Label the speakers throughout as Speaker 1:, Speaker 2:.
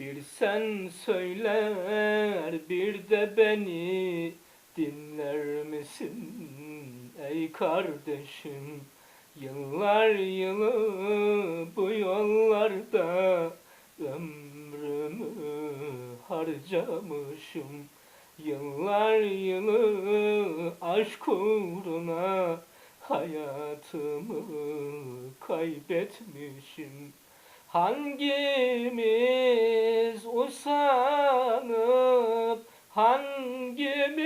Speaker 1: Bir sen söyler bir de beni dinler misin ey kardeşim? Yıllar yılı bu yollarda ömrümü harcamışım. Yıllar yılı aşk uğruna hayatımı kaybetmişim. Hangimiz usanıp hangimiz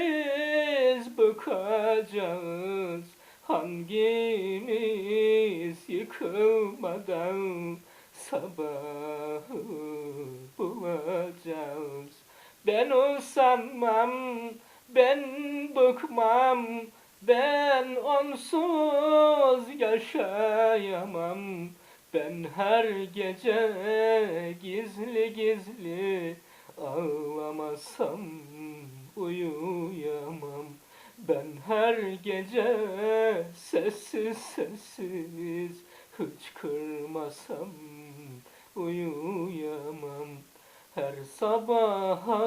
Speaker 1: bıkacağız? Hangimiz yıkılmadan sabahı bulacağız? Ben usanmam, ben bıkmam, ben onsuz yaşayamam. Ben her gece gizli gizli ağlamasam uyuyamam. Ben her gece sessiz sessiz hıçkırmasam uyuyamam. Her sabaha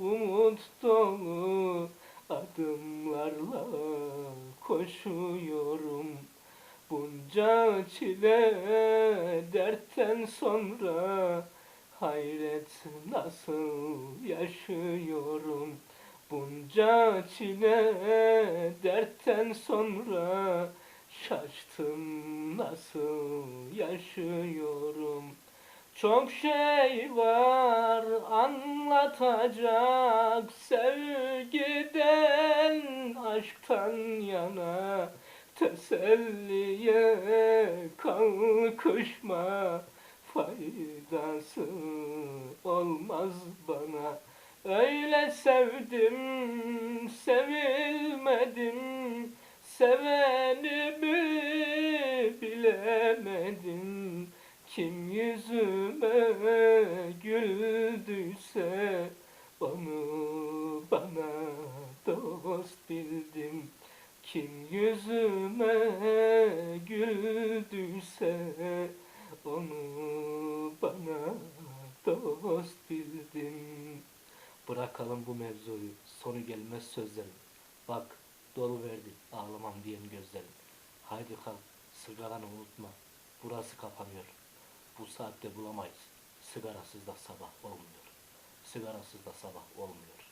Speaker 1: umut dolu adımlarla koşuyorum. Bunca çile dertten sonra hayret nasıl yaşıyorum. Bunca çile dertten sonra şaştım nasıl yaşıyorum. Çok şey var anlatacak sevgiden aşktan yana teselliye kalkışma. Faydası olmaz bana. Öyle sevdim sevilmedim. Sevenimi bilemedim. Kim yüzüme güldüyse onu bana dost bildim. Kim yüzüme güldüyse onu bana dost bildim. Bırakalım bu mevzuyu, sonu gelmez sözlerin. Bak dolu verdi ağlamam diyen gözlerin. Haydi kalk sigaranı unutma, burası kapanıyor. Bu saatte bulamayız. Sigarasız da sabah olmuyor. Sigarasız da sabah olmuyor.